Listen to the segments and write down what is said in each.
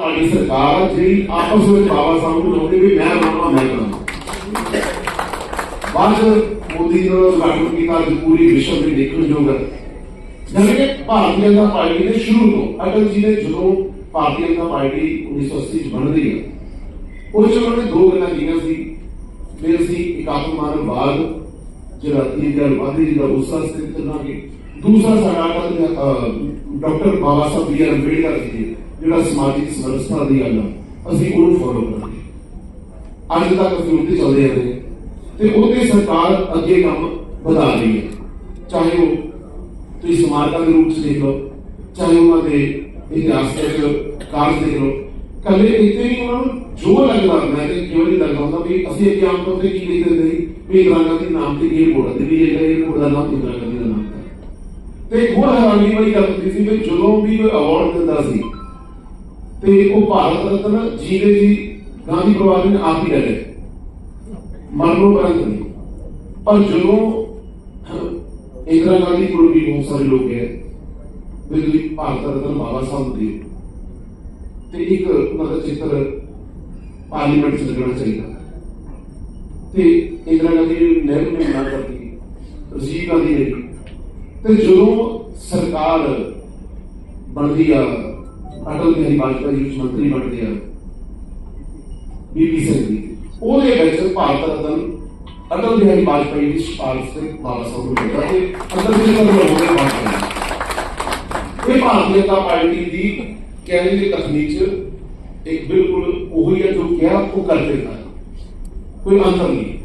ਸਾਡੀ ਸਰਕਾਰ ਜਿਹੜੀ ਆਪਸ ਵਿੱਚ ਬਾਬਾ ਸਾਹਿਬ ਨੂੰ ਲਾਉਂਦੇ ਵੀ ਮੈਂ ਬਣਾਵਾਂ ਮੈਂ ਬਣਾਵਾਂ ਬਾਅਦ ਮੋਦੀ ਜੀ ਉਦਘਾਟਨ ਕੀਤਾ ਪੂਰੀ ਵਿਸ਼ਵ ਵਿੱਚ ਦੇਖਣ ਯੋਗ ਹੈ। ਜਿਵੇਂ ਕਿ ਭਾਰਤੀ ਜਨਤਾ ਪਾਰਟੀ ਨੇ ਸ਼ੁਰੂ ਤੋਂ ਅਟਲ ਜੀ ਨੇ ਜਦੋਂ ਭਾਰਤੀ ਜਨਤਾ ਪਾਰਟੀ 1980 ਚ ਬਣਦੀ ਹੈ ਉਹ ਚ ਉਹਨਾਂ ਨੇ ਦੋ ਗੱਲਾਂ ਕੀਤੀਆਂ ਸੀ। ਵੀ ਅਸੀਂ ਇਕਾਤਮ ਜਿਹੜਾ ਤੀਨ ਵਾਦੀ ਦਾ ਉਸਾ ਸਥਿਤ ਕਰਾਂਗੇ ਦੂਸਰਾ ਸਾਡਾ doctor Baba Saheb B R Ambedkar ji ਜਿਹੜਾ ਸਮਾਜਿਕ ਸਮਰਸਤਾ ਦੀ ਗੱਲ ਅਸੀਂ ਉਹਨੂੰ ਫੋਲੋ ਕਰਾਂਗੇ। ਅੱਜ ਤੱਕ ਅਸੀਂ ਉੱਤੇ ਚੱਲਦੇ ਰਹੇ। ਤੇ ਉਹਦੇ ਸਰਕਾਰ ਅੱਗੇ ਕੰਮ ਵਧਾ ਰਹੀ ਹੈ। ਚਾਹੇ ਉਹ ਤੁਸੀਂ ਸਮਾਰਕਾਂ ਦੇ ਰੂਪ ਚ ਦੇਖ ਲਓ, ਚਾਹੇ ਉਹਨਾਂ ਦੇ ਇਤਿਹਾਸਕ ਕਾਰਜ ਦੇਖ ਲਓ, ਕੱਲੇ ਇੱਥੇ ਹੀ ਉਹਨਾਂ ਨੂੰ ਜੋ ਲੱਗਦਾ ਮੈਂ ਤੇ ਕਿਉਂ ਨਹੀਂ ਲੱਗਦਾ ਹੁੰਦਾ ਵੀ ਅਸੀਂ ਅੱਗੇ ਆਮ ਤੌਰ ਤੇ ਕੀ ਲਿਖ ਦਿੰਦੇ ਵੀ ਇੰਦਰਾ ਗਾਂਧੀ ਨਾਮ ਤੇ ਇਹ ਬੋਰਡ ਦਿੱਲੀ ਜਿਹੜਾ ਇਹ ਬੋਰਡ ਦਾ ਨਾਮ ਇੰਦਰਾ ਗਾਂਧੀ ਦਾ ਨਾਮ। ਤੇ ਹੋਰ ਹੈਰਾਨੀ ਵਾਲੀ ਗੱਲ ਹੁੰਦੀ ਸੀ ਵੀ ਜਦੋਂ ਵੀ ਕੋਈ ਅਵਾਰਡ ਦਿੰਦਾ ਸੀ, ਤੇ ਉਹ ਭਾਰਤ ਰਤਨ ਜੀਵੇ ਜੀ ਗਾਂਧੀ ਪਰਿਵਾਰ ਨੇ ਆਪ ਹੀ ਲੈ ਮਰਨੋਂ ਪਰੰਤ ਨਹੀਂ। ਪਰ ਜਦੋਂ ਇੰਦਰਾ ਗਾਂਧੀ ਕੋਲ ਵੀ ਬਹੁਤ ਸਾਰੇ ਲੋਕ ਗਏ, ਵੀ ਭਾਰਤ ਰਤਨ ਬਾਬਾ ਸਾਹਿਬ ਦੇ ਤੇ ਇੱਕ ਉਹਨਾਂ ਚਿੱਤਰ ਪਾਰਲੀਮੈਂਟ ਚ ਲੱਗਣਾ ਚਾਹੀਦਾ। ਤੇ ਇੰਦਰਾ ਗਾਂਧੀ ਨੇ ਨਹਿਰੂ ਨੇ ਮਨਾ ਕਰਤੀ ਰਾਜੀਵ ਗਾਂਧੀ ਨੇ ਤੇ ਜਦੋਂ ਸਰਕਾਰ ਬਣਦੀ ਆ ਅਟਲ ਬਿਹਾਰੀ ਵਾਜਪੇਈ ਜੀ ਵਿੱਚ ਮੰਤਰੀ ਬਣਦੇ ਆ ਬੀਪੀ ਸਿੰਘ ਜੀ ਉਹਦੇ ਵਿੱਚ ਭਾਰਤ ਰਤਨ ਅਟਲ ਬਿਹਾਰੀ ਵਾਜਪੇਈ ਦੀ ਸਿਫਾਰਿਸ਼ ਤੇ ਬਾਬਾ ਸਾਹਿਬ ਨੂੰ ਮਿਲਦਾ ਤੇ ਅਟਲ ਬਿਹਾਰੀ ਦਾ ਹੋਵੇ ਵਾਜਪੇਈ ਇਹ ਭਾਰਤੀ ਜਨਤਾ ਪਾਰਟੀ ਦੀ ਕਹਿਣ ਦੀ ਤਕਨੀਕ ਚ ਇੱਕ ਬਿਲਕੁਲ ਉਹੀ ਹੈ ਜੋ ਕਿਹਾ ਉਹ ਕਰਦੇ ਹਨ ਕੋਈ ਅੰਤਰ ਨਹੀਂ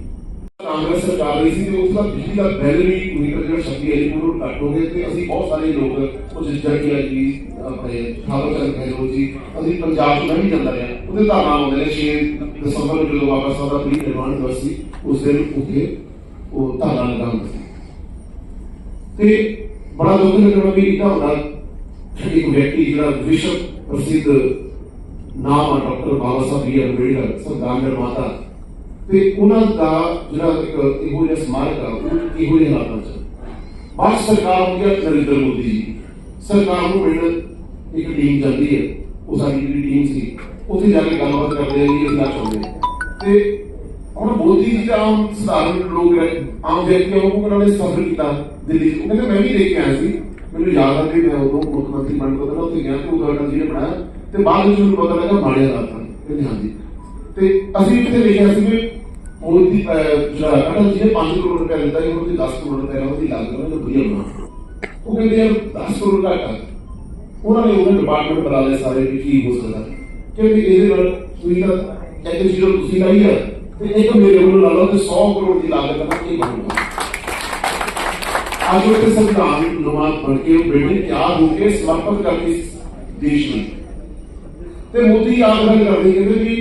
ਕਾਂਗਰਸ ਸਰਕਾਰ ਰਹੀ ਸੀ ਤੇ ਉਸ ਦਾ ਬਿਜਲੀ ਦਾ ਬਿੱਲ ਵੀ ਮੀਟਰ ਜਿਹੜਾ ਸ਼ਕਤੀ ਹੈ ਉਹ ਘੱਟ ਹੋ ਗਏ ਤੇ ਅਸੀਂ ਬਹੁਤ ਸਾਰੇ ਲੋਕ ਉਹ ਜਿਸ ਜਗ੍ਹਾ ਜੀ, ਆਪਣੇ ਖਾਲੋ ਚੰਦ ਗਹਿਲੋਤ ਜੀ, ਅਸੀਂ ਪੰਜਾਬ ਤੋਂ ਨਹੀਂ ਜਾਂਦਾ ਰਿਹਾ। ਉਹਦੇ ਧਾਰਨਾ ਆਉਂਦੇ ਨੇ 6 ਦਸੰਬਰ ਨੂੰ ਜਦੋਂ ਬਾਬਾ ਸਾਹਿਬ ਦਾ ਪ੍ਰੀ ਨਿਰਵਾਣ ਦਿਵਸ ਸੀ, ਉਸ ਦਿਨ ਉੱਥੇ ਉਹ ਧਾਰਨਾ ਲਗਾ ਸੀ। ਤੇ ਬੜਾ ਦੁੱਖ ਲੱਗਣਾ ਵੀ ਇਹਦਾ ਹੁੰਦਾ ਇੱਕ ਵਿਅਕਤੀ ਜਿਹੜਾ ਵਿਸ਼ਵ ਪ੍ਰਸਿੱਧ ਨਾਮ ਆ, ਡਾਕਟਰ ਬਾਬਾ ਸਾਹਿਬ ਅੰਬੇਡਕਰ ਸੰਵਿਧਾਨ ਨਿਰਮਾਤਾ ਤੇ ਉਹਨਾਂ ਦਾ ਜਿਹੜਾ ਇੱਕ ਇਹੋ ਜਿਹਾ ਸਮਾਰਕ ਆ, ਉਹ ਇਹੋ ਜਿਹੇ ਹਾਲਾਤਾਂ ਚ ਬਾਅਦ ਸਰਕਾਰ ਹੋ ਗਿਆ ਨਰਿੰਦਰ ਮੋਦੀ ਜੀ ਸਰਕਾਰ ਨੂੰ ਮਿਲਣ ਇੱਕ ਟੀਮ ਜਾਂਦੀ ਹੈ ਉਹ ਸਾਡੀ ਜਿਹੜੀ ਟੀਮ ਸੀ, ਉੱਥੇ ਜਾ ਕੇ ਗੱਲਬਾਤ ਕਰਦੇ ਆ ਜੀ ਅਸੀਂ ਚਾਹੁੰਦੇ ਤੇ ਹੁਣ ਮੋਦੀ ਜੀ ਦਾ ਆਮ ਸਧਾਰਨ ਲੋਕ ਰਹੇ, ਆਮ ਵਿਅਕਤੀਆਂ ਨੂੰ ਉਹਨਾਂ ਨੇ ਸਫਰ ਕੀਤਾ ਦਿੱਲੀ ਉਹ ਕਹਿੰਦੇ, ਮੈਂ ਵੀ ਦੇਖ ਕੇ ਆਇਆ ਸੀ। ਮੈਨੂੰ ਯਾਦ ਆ ਕਿ ਮੈਂ ਉਦੋਂ ਮੁੱਖ ਮੰਤਰੀ ਬਣਨ ਤੋਂ ਉੱਥੇ ਗਿਆ ਤੇ ਉਦੋਂ ਅਟਲ ਜੀ ਨੇ ਬਣਾਇਆ। ਤੇ ਬਾਅਦ ਵਿੱਚ ਮੈਨੂੰ ਪਤਾ ਲੱਗਾ ਮਾੜੇ ਹਾਲਾਤ ਹਨ ਕਹਿੰਦੇ, ਹਾਂਜੀ। ਤੇ ਅਸੀਂ ਇੱਥੇ ਲਿਖਿਆ ਸੀ ਵੀ ਮੋਦੀ ਅਹ, ਜਿਹੜਾ ਜੀ 5 ਕਰੋੜ ਰੁਪਏ ਦਿੱਤਾ ਸੀ ਉਹਦੀ 10 ਕਰੋੜ ਰੁਪਏ ਨਾਲ ਉਹਦੀ ਲਾਗਤ ਉਹਨੇ ਵਧੀਆ ਬਣਾ ਉਹ ਕਹਿੰਦੇ ਯਾਰ 10 ਕਰੋੜ ਦਾ ਘੱਟ ਉਹਨਾਂ ਨੇ ਉਹਨੇ ਡਿਪਾਰਟਮੈਂਟ ਬਣਾ ਲਏ ਸਾਰੇ ਵੀ ਕੀ ਹੋ ਸਕਦਾ। ਕਿਉਂਕਿ ਇਹਦੇ ਨਾਲ ਤੁਸੀਂ ਤਾਂ ਇੱਕ ਜ਼ੀਰੋ ਤੁਸੀਂ ਲਾਈ ਹੈ ਤੇ ਇੱਕ ਮੇਰੇ ਵੱਲੋਂ ਲਾ ਲਓ ਤੇ 100 ਕਰੋੜ ਦੀ ਲਾਗਤ ਨਾਲ ਕੀ ਬਣੂਗਾ ਅੱਜ ਉਹ ਤੇ ਸੰਵਿਧਾਨ ਨਵਾਂ ਬਣ ਕੇ ਉਹ ਬਿਲਡਿੰਗ ਤਿਆਰ ਹੋ ਕੇ ਸਮਰਪਿਤ ਕਰਤੀ ਦੇਸ਼ ਨੂੰ ਤੇ ਮੋਦੀ ਆਪ ਗੱਲ ਕਰਦੇ ਕਹਿੰਦੇ ਵੀ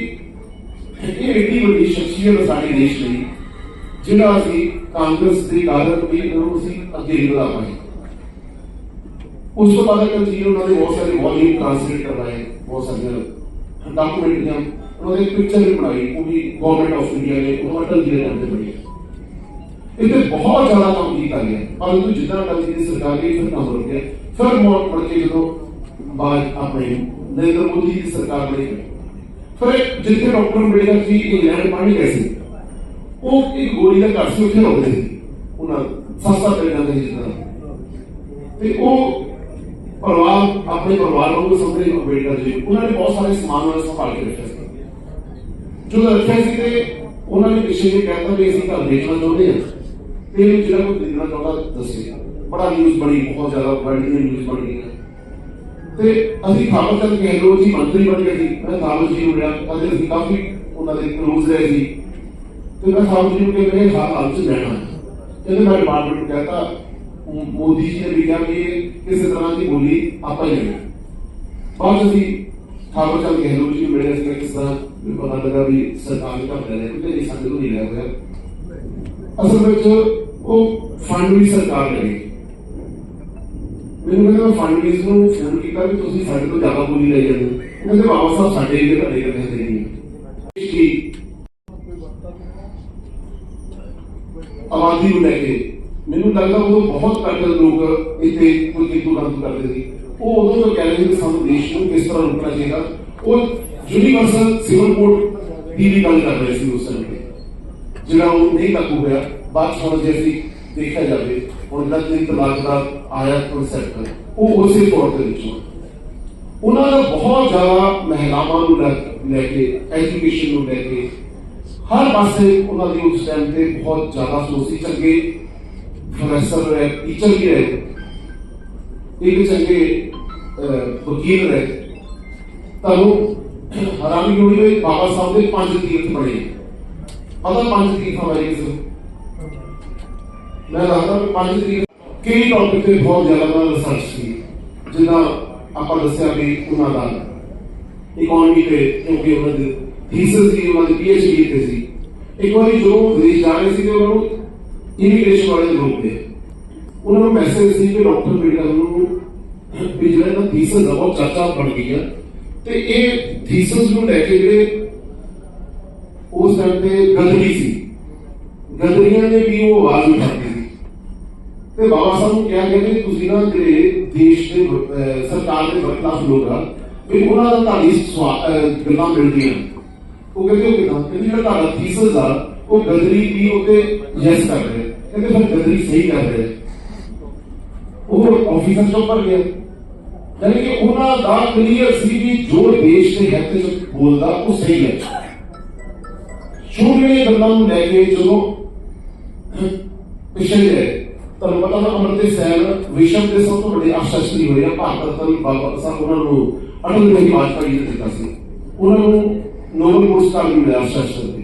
ਇਹ ਏਡੀ ਵੱਡੀ ਸ਼ਖਸੀਅਤ ਹੈ ਸਾਡੇ ਦੇਸ਼ ਲਈ ਜਿਹੜਾ ਅਸੀਂ ਕਾਂਗਰਸ ਦੀ ਕਾਰਕ ਵੀ ਉਹਨੂੰ ਅਸੀਂ ਅੱਗੇ ਨਹੀਂ ਵਧਾ ਪਾਏ ਉਸ ਤੋਂ ਬਾਅਦ ਅਟਲ ਜੀ ਨੇ ਉਹਨਾਂ ਦੇ ਬਹੁਤ ਸਾਰੇ ਵੋਲਿਊਮ ਟ੍ਰਾਂਸਲੇਟ ਕਰਵਾਏ ਬਹੁਤ ਸਾਰੇ ਡਾਕੂਮੈਂਟ ਦੀਆਂ ਉਹਨਾਂ ਦੇ ਪਿਕਚਰ ਵੀ ਬਣਾਈ ਉਹ ਵੀ ਗਵਰਨਮੈਂਟ ਆਫ ਇੰਡੀਆ ਨੇ ਉਹ ਅਟਲ ਜੀ ਦੇ ਨਾਮ ਤੇ ਬਣੀ ਇੱਥੇ ਬਹੁਤ ਜ਼ਿਆਦਾ ਕੰਮ ਕੀਤਾ ਗਿਆ ਪਰੰਤੂ ਜਿੱਦਾਂ ਅਟਲ ਜੀ ਦੀ ਸਰਕਾਰ ਗਈ ਫਿਰ ਕੰਮ ਰੁਕ ਗਿਆ ਫਿਰ ਮੋੜ ਮੁੜ ਕੇ ਜਦੋਂ ਬਾਅਦ ਆਪਣੇ ਨਰਿੰਦਰ ਮੋਦੀ ਜੀ ਦੀ ਸਰਕਾਰ ਬਣੀ ਫਿਰ ਜਿੱਥੇ ਡਾਕਟਰ ਅੰਬੇਡਕਰ ਜੀ ਇੰਗਲੈਂਡ ਪੜ੍ਹਨ ਗਏ ਸੀ। ਉਹ ਇੱਕ ਗੋਲੀ ਦਾ ਘਰ ਸੀ, ਉੱਥੇ ਰੁਕਦੇ ਸੀ। ਉਹਨਾਂ ਸਸਤਾ ਪੈ ਜਾਂਦਾ ਸੀ ਜਿੱਦਾਂ ਤੇ ਉਹ ਪਰਿਵਾਰ, ਆਪਣੇ ਪਰਿਵਾਰ ਨੂੰ ਸਮਝਦੇ ਅੰਬੇਡਕਰ ਜੀ। ਉਹਨਾਂ ਨੇ ਬਹੁਤ ਸਾਰੇ ਸਮਾਨ ਨਾਲ ਸੰਭਾਲ ਕੇ ਰੱਖਿਆ ਸੀ। ਜਦੋਂ ਰੱਖਿਆ ਸੀ ਤੇ ਉਹਨਾਂ ਨੇ ਪਿੱਛੇ ਜੇ ਕਹਿੰਦਾ ਵੀ ਅਸੀਂ ਘਰ ਵੇਚਣਾ ਚਾਹੁੰਦੇ ਹਾਂ। ਤੇ ਇਹਨੂੰ ਜਿਹੜਾ ਕੋਈ ਖਰੀਦਣਾ ਚਾਹੁੰਦਾ ਦੱਸੇ ਬੜਾ ਨਿਊਜ਼ ਬਣੀ, ਬਹੁਤ ਜ਼ਿਆਦਾ ਵਰਲਡ ਦੀ ਨਿਊਜ਼ ਬਣ ਗਈ ਤੇ ਅਸੀਂ ਖਾਲੋ ਚੰਦ ਗਹਿਲੋਤ ਜੀ ਮੰਤਰੀ ਬਣ ਗਏ ਸੀ ਮੈਂ ਖਾਲੋ ਜੀ ਨੂੰ ਮਿਲਿਆ ਕਦੇ ਅਸੀਂ ਕਾਫੀ ਉਹਨਾਂ ਦੇ ਕਲੋਜ਼ ਰਹੇ ਸੀ ਤੇ ਮੈਂ ਖਾਲੋ ਜੀ ਨੂੰ ਕਿਹਾ ਮੇਰੇ ਹਾਲ ਹਾਲ ਚ ਰਹਿਣਾ ਕਹਿੰਦੇ ਮੈਂ ਡਿਪਾਰਟਮੈਂਟ ਨੂੰ ਕਹਤਾ ਮੋਦੀ ਜੀ ਨੇ ਵੀ ਕਿਹਾ ਕਿ ਇਹ ਕਿਸੇ ਤਰ੍ਹਾਂ ਦੀ ਬੋਲੀ ਆਪਾਂ ਹੀ ਲੈਣੀ ਬਾਅਦ 'ਚ ਅਸੀਂ ਖਾਲੋ ਚੰਦ ਗਹਿਲੋਤ ਜੀ ਨੂੰ ਮਿਲੇ ਸੀ ਕਿਸ ਤਰ੍ਹਾਂ ਵੀ ਪਤਾ ਲੱਗਾ ਵੀ ਸਰਕਾਰ ਨੇ ਘੱਟ ਲੈ ਕਿਉਂਕਿ ਇਹ ਸਾਡੇ ਤੋਂ ਨਹੀਂ ਲਿਆ ਹੋਇਆ ਅਸਲ ਵਿੱਚ ਉਹ ਫੰਡ ਵੀ ਸਰਕਾਰ ਲੈ ਗਈ ਮੈਨੂੰ ਕਹਿੰਦਾ ਫੰਡ ਨੂੰ ਫੋਨ ਕੀਤਾ ਵੀ ਤੁਸੀਂ ਸਾਡੇ ਤੋਂ ਜ਼ਿਆਦਾ ਬੋਲੀ ਲਈ ਜਾਂਦੇ ਹੋ। ਕਹਿੰਦੇ ਬਾਬਾ ਸਾਹਿਬ ਸਾਡੇ ਇਹਦੇ ਤੁਹਾਡੇ ਕਰਦੇ ਨਹੀਂ ਹੈ ਆਬਾਦੀ ਨੂੰ ਲੈ ਕੇ। ਮੈਨੂੰ ਲੱਗਦਾ ਉਦੋਂ ਬਹੁਤ ਘੱਟ ਲੋਕ ਇੱਥੇ ਕੋਈ ਕਿਤੂ ਰੰਗ ਕਰਦੇ ਸੀ। ਉਹ ਉਦੋਂ ਤੋਂ ਕਹਿ ਸੀ ਸਾਨੂੰ ਦੇਸ਼ ਨੂੰ ਕਿਸ ਤਰ੍ਹਾਂ ਰੁਕਣਾ ਚਾਹੀਦਾ। ਉਹ ਯੂਨੀਵਰਸਲ ਸਿਵਲ ਕੋਡ ਦੀ ਵੀ ਗੱਲ ਕਰ ਰਹੇ ਸੀ ਉਸ ਸਮੇਂ ਜਿਹੜਾ ਉਹ ਨਹੀਂ ਲਾਗੂ ਹੋਇਆ, ਬਾਅਦ 'ਚ ਜੇ ਦੇਖਿਆ ਜਾਵੇ ਹੁਣ ਜਿਹੜਾ ਤਲਾਕ ਦਾ ਆਇਆ ਕਨਸੈਪਟ ਉਹ ਉਸੇ ਤੌਰ ਦੇ ਵਿੱਚੋਂ ਉਹਨਾਂ ਦਾ ਬਹੁਤ ਜ਼ਿਆਦਾ ਮਹਿਲਾਵਾਂ ਨੂੰ ਲੈ ਕੇ ਐਜੂਕੇਸ਼ਨ ਨੂੰ ਲੈ ਕੇ, ਹਰ ਪਾਸੇ ਉਹਨਾਂ ਦੀ ਉਸ ਟਾਈਮ ਤੇ ਬਹੁਤ ਜ਼ਿਆਦਾ ਸੋਚੀ ਚੰਗੇ। ਪ੍ਰੋਫੈਸਰ ਰਹੇ ਟੀਚਰ ਵੀ ਰਹੇ। ਇੱਕ ਚੰਗੇ ਵਕੀਲ ਰਹੇ। ਤੁਹਾਨੂੰ ਹੈਰਾਨੀ ਹੋਣੀ ਹੋਈ? ਬਾਬਾ ਸਾਹਿਬ ਦੇ ਪੰਜ ਤੀਰਥ ਬਣੇ ਪਤਾ ਪੰਜ ਤੀਰਥਾਂ ਬਾਰੇ ਕਿਸੇ ਮੈਂ ਦੱਸਦਾ ਕਿ ਪੰਜ ਤੀਰਥ ਕਈ ਟੌਪਿਕ ਤੇ ਬਹੁਤ ਜ਼ਿਆਦਾ ਮੈਂ ਰਿਸਰਚ ਕੀਤੀ, ਜਿੱਦਾਂ ਆਪਾਂ ਦੱਸਿਆ ਵੀ ਉਹਨਾਂ ਦਾ ਇਕਨੋਮੀ ਤੇ, ਕਿਉਂਕਿ ਉਹਨਾਂ ਦੇ ਥੀਸਿਸ ਸੀ, ਉਹਨਾਂ ਦੀ ਪੀਐਚਡੀ ਤੇ ਸੀ। ਇੱਕ ਵਾਰੀ ਜਦੋਂ ਵਿਦੇਸ਼ ਜਾ ਰਹੇ ਸੀ ਉਹਨਾਂ ਨੂੰ ਇਮੀਗ੍ਰੇਸ਼ਨ ਵਾਲੇ ਨੇ ਰੋਕ ਲਿਆ ਉਹਨਾਂ ਨੂੰ ਮੈਸੇਜ ਸੀ ਕਿ ਡਾਕਟਰ ਬੀੜਾ ਨੂੰ ਵੀ ਜਿਹੜਾ ਨਾ ਥੀਸਿਸ ਦਾ ਬਹੁਤ ਚਰਚਾ ਬਣ ਗਈ ਆ। ਤੇ ਇਹ ਥੀਸਿਸ ਨੂੰ ਲੈ ਕੇ ਜਿਹੜੇ ਉਸ ਟਾਈਮ ਤੇ ਗਦਰੀ ਸੀ। ਗਦਰੀਆਂ ਨੇ ਵੀ ਉਹ ਆਵਾਜ਼ ਉਠਾਈ ਤੇ ਬਾਬਾ ਸਾਹਿਬ ਨੂੰ ਕਿਹਾ ਗਿਆ ਕਿ ਤੁਸੀਂ ਨਾ ਜਿਹੜੇ ਦੇਸ਼ ਦੇ ਅਹ, ਸਰਕਾਰ ਦੇ ਬਰਖਲਾਫ ਲੋਕ ਆ ਵੀ ਉਹਨਾਂ ਦਾ ਤੁਹਾਡੀ ਸਵਾ- ਅਹ, ਗੱਲਾਂ ਮਿਲਦੀਆਂ ਉਹ ਕਹਿੰਦੇ ਉਹ ਕਿਦਾਂ ਕਹਿੰਦੇ ਜਿਹੜਾ ਤੁਹਾਡਾ ਥੀਸਸ ਆ ਉਹ ਗਦਰੀ ਵੀ ਉਹਤੇ ਯੈਸ ਕਰ ਰਹੇ ਆ। ਕਹਿੰਦੇ ਫਿਰ ਗਦਰੀ ਸਹੀ ਕਰ ਰਹੇ ਆ। ਉਹ ਆਫੀਸਰ ਚੋਂ ਪਰ ਗਿਆ ਯਾਨੀ ਕਿ ਉਹਨਾਂ ਦਾ ਕਲੀਅਰ ਸੀ ਵੀ ਜੋ ਦੇਸ਼ ਦੇ ਹਿੱਤ ਵਿੱਚ ਬੋਲਦਾ ਉਹ ਸਹੀ ਹੈ ਛੋਟੀਆਂ ਗੱਲਾਂ ਨੂੰ ਲੈ ਕੇ ਜਦੋਂ ਪਿਛਲੇ ਗਏ ਤੁਹਾਨੂੰ ਪਤਾ ਨਾ ਅਮਰਤੇ ਸੈਨ, ਵਿਸ਼ਵ ਦੇ ਸਭ ਤੋਂ ਵੱਡੇ ਅਰਥਸ਼ਾਸਤਰੀ ਹੋਏ ਆ ਭਾਰਤ ਰਤਨ ਬਾਬਾ ਸਾਹਿਬ ਉਹਨਾਂ ਨੂੰ ਅਟਲ ਬਿਹਾਰੀ ਵਾਜਪਾਈ ਨੇ ਦਿੱਤਾ ਸੀ। ਉਹਨਾਂ ਨੂੰ ਨੋਬਲ ਪੁਰਸਕਾਰ ਵੀ ਮਿਲਿਆ ਅਰਥਸ਼ਾਸਤਰ ਦੇ।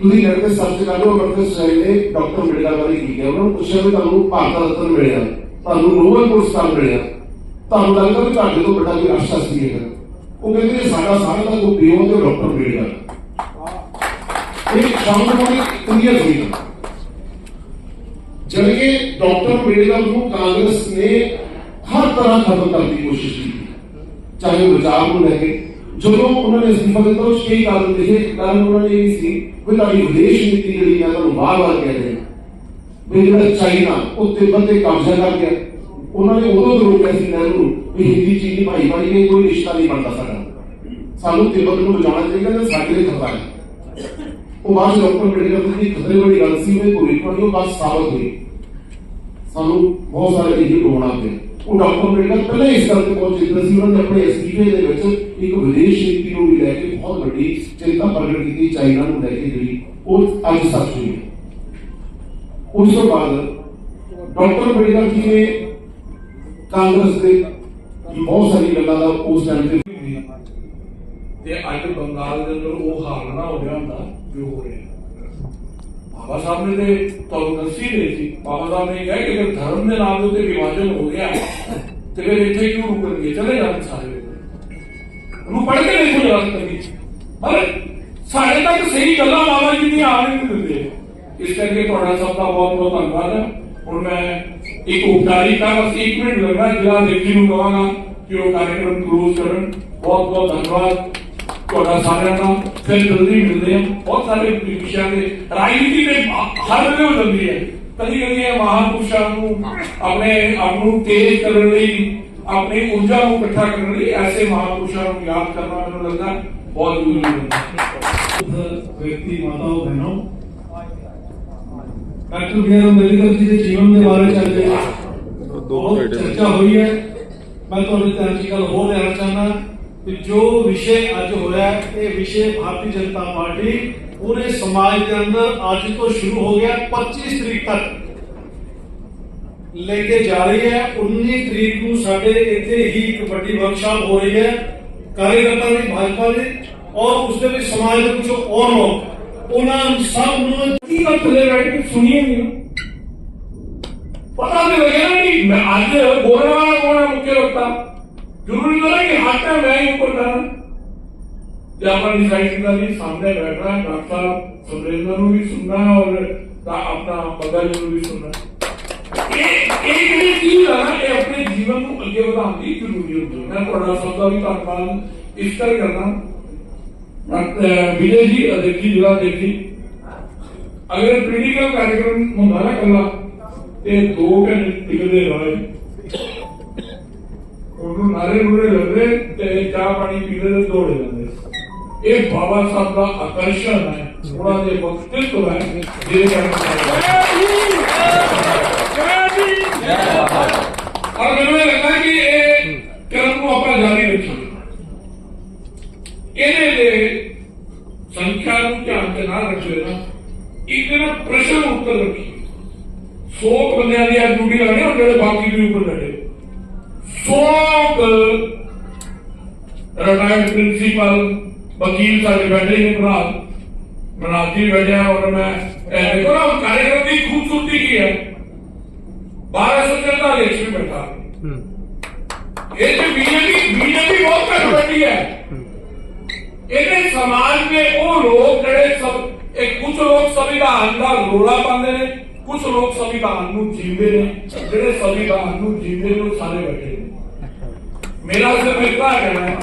ਤੁਸੀਂ ਨੈਟ ਤੇ ਸਰਚ ਕਰ ਲਓ ਅਮਰਤੇ ਸੈਨ ਨੇ ਡਾਕਟਰ ਅੰਬੇਡਕਰ ਬਾਰੇ ਕੀ ਕਿਹਾ? ਉਹਨਾਂ ਨੂੰ ਪੁੱਛਿਆ ਵੀ ਤੁਹਾਨੂੰ ਭਾਰਤ ਰਤਨ ਮਿਲਿਆ, ਤੁਹਾਨੂੰ ਨੋਬਲ ਪੁਰਸਕਾਰ ਮਿਲਿਆ। ਤੁਹਾਨੂੰ ਲੱਗਦਾ ਵੀ ਤੁਹਾਡੇ ਤੋਂ ਵੱਡਾ ਕੋਈ ਅਰਥਸ਼ਾਸਤਰੀ ਹੈ ਉਹ ਕਹਿੰਦੇ ਸਾਡਾ ਸਾਰਾ ਦਾ ਕੋਈ ਪਿਓ ਤੇ ਡਾਕਟਰ ਅੰਬੇਡਕਰ ਇਹ ਸ਼ਬਦ ਨੂੰ ਕਲੀਅਰ ਹੋਈ ਜਦਕਿ ਡਾਕਟਰ ਅੰਬੇਡਕਰ ਨੂੰ ਕਾਂਗਰਸ ਨੇ ਹਰ ਤਰ੍ਹਾਂ ਖਤਮ ਕਰਨ ਦੀ ਕੋਸ਼ਿਸ਼ ਕੀਤੀ ਚਾਹੇ ਉਹ ਬਚਾਅ ਨੂੰ ਲੈ ਕੇ ਜਦੋਂ ਉਹਨਾਂ ਨੇ ਅਸਤੀਫਾ ਦਿੱਤਾ ਉਸ ਕਈ ਕਾਰਨ ਲਿਖੇ ਕਾਰਨ ਉਹਨਾਂ ਨੇ ਇਹ ਸੀ ਵੀ ਤੁਹਾਡੀ ਵਿਦੇਸ਼ ਨੀਤੀ ਜਿਹੜੀ ਆ ਤੁਹਾਨੂੰ ਵਾਰ-ਵਾਰ ਕਹਿ ਰਹੇ ਵੀ ਜਿਹੜਾ ਚਾਈਨਾ ਉੱਤੇ ਬੰਦੇ ਕਬਜ਼ਾ ਕਰ ਗਿਆ ਉਹਨਾਂ ਨੇ ਉਦੋਂ ਤੋਂ ਰੋਕਿਆ ਸੀ ਨਹਿਰੂ ਨੂੰ ਵੀ ਹਿੰਦੀ ਚੀਨੀ ਭਾਈ ਭਾਈ ਇਹ ਕੋਈ ਰਿਸ਼ਤਾ ਨਹੀਂ ਬਣਦਾ ਸਾਡਾ ਸਾਨੂੰ ਤਿੱਬਤ ਨੂੰ ਬਚਾਉਣਾ ਚਾਹੀਦਾ ਤੇ ਸਾਡੇ ਲਈ ਖਤਰਾ ਹੈ ਉਹ ਡਾਕਟਰ ਅੰਬੇਡਕਰ ਦੀ ਖਤਰੇ ਵਾਲੀ ਗੱਲ ਸੀ ਉਹ ਕੋਈ ਉਹ ਬਸ ਸਾਬਤ ਹੋਈ। ਸਾਨੂੰ ਬਹੁਤ ਸਾਰੇ ਇਹ ਹੋਣਾ ਪਿਆ ਉਹ ਡਾਕਟਰ ਅੰਬੇਡਕਰ ਪਹਿਲਾਂ ਇਸ ਗੱਲ ਤੇ ਪਹੁੰਚ ਚੁੱਕਾ ਸੀ, ਉਹਨਾਂ ਨੇ ਆਪਣੇ ਅਸਤੀਫੇ ਦੇ ਵਿੱਚ ਇੱਕ ਵਿਦੇਸ਼ ਨੀਤੀ ਨੂੰ ਵੀ ਲੈ ਕੇ ਬਹੁਤ ਵੱਡੀ ਚਿੰਤਾ ਪ੍ਰਗਟ ਕੀਤੀ, ਚਾਈਨਾ ਨੂੰ ਲੈ ਕੇ ਜਿਹੜੀ ਉਹ ਅੱਜ ਸੱਚ ਹੋਈ ਉਸ ਤੋਂ ਬਾਅਦ ਡਾਕਟਰ ਅੰਬੇਡਕਰ ਜੀ ਨੇ ਕਾਂਗਰਸ ਦੇ ਬਹੁਤ ਸਾਰੀ ਗੱਲਾਂ ਦਾ ਉਸ ਟਾਈਮ ਤੇ ਤੇ ਅੱਜ ਬੰਗਾਲ ਦੇ ਅੰਦਰ ਉਹ ਹਾਲ ਨਾ ਹੋ ਗਿਆ ਹੁੰਦਾ। ਹੋ ਰਿਹਾ ਬਾਬਾ ਸਾਹਿਬ ਨੇ ਤੇ ਤੁਹਾਨੂੰ ਦੱਸੀ ਰਹੀ ਸੀ, ਬਾਬਾ ਸਾਹਿਬ ਨੇ ਕਿਹਾ ਕਿ ਅਗਰ ਧਰਮ ਦੇ ਨਾਮ ਦੇ ਉੱਤੇ ਹੋ ਗਿਆ, ਤੇ ਫਿਰ ਇੱਥੇ ਕਿਉਂ ਰੁਕਣਗੇ? ਚਲੇ ਜਾਣ ਸਾਰੇ। ਉਹਨੂੰ ਪੜ੍ਹ ਕੇ ਦੇਖੋ ਜਰਾ ਕਦੀ ਪਰ ਸਾਡੇ ਤੱਕ ਸਹੀ ਗੱਲਾਂ ਬਾਬਾ ਜੀ ਦੀਆਂ ਆ ਨਹੀਂ ਦਿੰਦੇ। ਇਸ ਕਰਕੇ ਤੁਹਾਡਾ ਸਭ ਦਾ ਬਹੁਤ ਬਹੁਤ ਧੰਨਵਾਦ। ਹੈ ਹੁਣ ਮੈਂ ਇੱਕ ਉਪਚਾਰੀ ਦਾ ਬਸ ਇੱਕ ਮਿੰਟ ਲੱਗਣਾ ਜਿਹੜਾ ਦੇਖੀ ਨੂੰ ਕਹਾਂਗਾ ਕਿ ਉਹ ਕਾਰਜਕ੍ਰਮ ਕਲੋਜ਼ ਕਰਨ। ਬਹੁਤ ਬਹੁਤ ਧੰਨਵਾਦ। ਤੁਹਾਡਾ ਸਾਰਿਆਂ ਨੂੰ ਫਿਰ ਜਲਦੀ ਮਿਲਦੇ ਹਾਂ। ਬਹੁਤ ਸਾਰੇ ਵਿਸ਼ਿਆਂ ਦੇ ਰਾਜਨੀਤੀ ਤੇ ਹਰ ਵੇਲੇ ਹੁੰਦੀ ਹੈ। ਕਦੀ ਕਦੀ ਇਹ ਮਹਾਪੁਰਸ਼ਾਂ ਨੂੰ ਆਪਣੇ ਆਪ ਤੇਜ਼ ਕਰਨ ਲਈ ਆਪਣੀ ਊਰਜਾ ਨੂੰ ਇਕੱਠਾ ਕਰਨ ਲਈ ਐਸੇ ਮਹਾਪੁਰਸ਼ਾਂ ਨੂੰ ਯਾਦ ਕਰਨਾ ਮੈਨੂੰ ਲੱਗਦਾ ਬਹੁਤ ਜ਼ਰੂਰੀ ਹੈ। ਵਿਅਕਤੀ ਮਾਤਾਓ ਬਹਿਣੋ ਡਾਕਟਰ ਜੀ ਦੇ ਜੀਵਨ ਦੇ ਬਾਰੇ ਚੱਲ ਰਹੀ ਬਹੁਤ ਚਰਚਾ ਹੋਈ ਹੈ। ਮੈਂ ਤੁਹਾਨੂੰ ਤਾਂ ਗੱਲ ਹੋਰ ਲੈਣਾ ਚਾਹੁੰਦਾ। ਕਿ ਜੋ ਵਿਸ਼ੇ ਅੱਜ ਹੋਇਆ ਇਹ ਵਿਸ਼ੇ ਭਾਰਤੀ ਜਨਤਾ ਪਾਰਟੀ ਪੂਰੇ ਸਮਾਜ ਦੇ ਅੰਦਰ ਅੱਜ ਤੋਂ ਸ਼ੁਰੂ ਹੋ ਗਿਆ 25 ਤਰੀਕ ਤੱਕ। ਲੈ ਕੇ ਜਾ ਰਹੀ ਹੈ। 19 ਤਰੀਕ ਨੂੰ ਸਾਡੇ ਇੱਥੇ ਹੀ ਇੱਕ ਵੱਡੀ ਵਰਕਸ਼ਾਪ ਹੋ ਰਹੀ ਹੈ ਕਾਰਜਕਰਤਾ ਦੀ, ਭਾਜਪਾ ਦੇ ਔਰ ਉਸ ਦੇ ਵਿੱਚ ਸਮਾਜ ਦੇ ਕੁਝ ਹੋਰ ਲੋਕ। ਉਹਨਾਂ ਸਭ ਨੂੰ ਕੀ ਗੱਲ ਥੱਲੇ ਬੈਠ ਕੇ ਸੁਣੀਏ ਨਹੀਂ। ਪਤਾ ਨਹੀਂ ਲੱਗਿਆ ਨਾ ਮੈਂ ਅੱਜ ਬੋਲਣ ਵਾਲਾ ਕੌਣ ਹੈ ਜ਼ਰੂਰੀ ਨਹੀਂ ਹੈ ਕਿ ਹੱਥ ਹੈ ਮੈਂ ਹੀ ਉੱਪਰ ਕਰਨਾ ਜੇ ਆਪਾਂ ਡਿਸਾਈਡ ਕੀਤਾ ਵੀ ਸਾਹਮਣੇ ਬੈਠਣਾ ਹੈ, ਡਾਕਟਰ ਸਾਹਿਬ ਸੁਰਿੰਦਰ ਨੂੰ ਵੀ ਸੁਣਨਾ ਹੈ ਔਰ ਤਾਂ ਆਪਣਾ ਬੱਗਾ ਜੀ ਨੂੰ ਵੀ ਸੁਣਨਾ। ਹੈ। ਇਹ ਇਹ ਜਿਹੜੀ ਚੀਜ਼ ਹੈ ਨਾ ਇਹ ਆਪਣੇ ਜੀਵਨ ਨੂੰ ਅੱਗੇ ਵਧਾਉਣ ਦੀ ਜ਼ਰੂਰੀ ਹੁੰਦੀ ਹੈ। ਮੈਂ ਤੁਹਾਡਾ ਸਭ ਦਾ ਵੀ ਧੰਨਵਾਦ ਇਸ ਕਰ ਕਰਦਾ। ਡਾਕਟਰ ਵਿਜੇ ਜੀ ਅਧਿਕਸ਼ੀ ਜ਼ਿਲ੍ਹਾ ਦੇਖੀ। ਅਗਰ ਕ੍ਰਿਟੀਕਲ ਕਾਰਜਕ੍ਰਮ ਹੁੰਦਾ ਨਾ ਕੱਲਾ ਤੇ 2 ਘੰਟੇ ਟਿਕਦੇ ਰਹੇ। ਉਹਨੂੰ ਨਾਰੇ ਨੂਰੇ ਲੱਗਦੇ ਤੇ ਚਾਹ ਪਾਣੀ ਪੀਂਦੇ ਤੇ ਦੌੜੇ ਜਾਂਦੇ ਇਹ ਬਾਬਾ ਸਾਹਿਬ ਦਾ ਆਕਰਸ਼ਣ ਹੈ। ਉਹਨਾਂ ਦੇ ਵਕਤਿਤਵ ਹੈ। ਜਿਹਦੇ ਕਰਕੇ ਔਰ ਮੈਨੂੰ ਲੱਗਦਾ ਕਿ ਇਹ ਕਰਮ ਨੂੰ ਆਪਾਂ ਜਾਰੀ ਰੱਖੀਏ। ਇਹਦੇ ਦੇ ਸੰਖਿਆ ਨੂੰ ਧਿਆਨ ਚ ਨਾ ਰੱਖਿਓ ਨਾ। ਇੱਕ ਨਾ ਪ੍ਰਸ਼ਨ ਉੱਤਰ ਰੱਖੀ 100 ਬੰਦਿਆਂ ਦੀ ਡਿਊਟੀ ਲਾਣੀ ਜਿਹੜੇ ਬਾਕੀ ਦੇ ਉੱਪਰ ਬੈਠੇ। 100 ਰਿਟਾਇਰਡ ਪ੍ਰਿੰਸੀਪਲ ਵਕੀਲ ਸਾਡੇ ਬੈਠੇ ਨੇ ਭਰਾ। ਮਨਾਜੀ ਬੈਠਿਆ ਔਰ ਮੈਂ ਇਹ ਦੇਖੋ ਨਾ ਉਹ ਕਾਰਜਕ੍ਰਮ ਦੀ ਖੂਬਸੂਰਤੀ ਕੀ ਹੈ? 1244 ਵਿੱਚ ਬੈਠਾ। ਇਹ ਤੇ ਬੀਜੇਪੀ ਬੀਜੇਪੀ ਬਹੁਤ ਘੱਟ ਬੈਠੀ ਹੈ। ਇਹਦੇ ਸਮਾਜ ਦੇ ਉਹ ਲੋਕ ਜਿਹੜੇ ਸਭ ਇਹ ਕੁਝ ਲੋਕ ਸੰਵਿਧਾਨ ਦਾ ਰੋਲਾ ਪਾਉਂਦੇ ਨੇ ਕੁਝ ਲੋਕ ਸੰਵਿਧਾਨ ਨੂੰ ਜੀਂਦੇ ਨੇ ਜਿਹੜੇ ਸੰਵਿਧਾਨ ਨੂੰ ਜੀਂਦੇ ਨੇ ਸਾਰੇ ਬੈਠੇ ਨੇ। ਮੇਰਾ ਸਿਰਫ ਇੱਕ ਕਹਿਣਾ ਹੈ।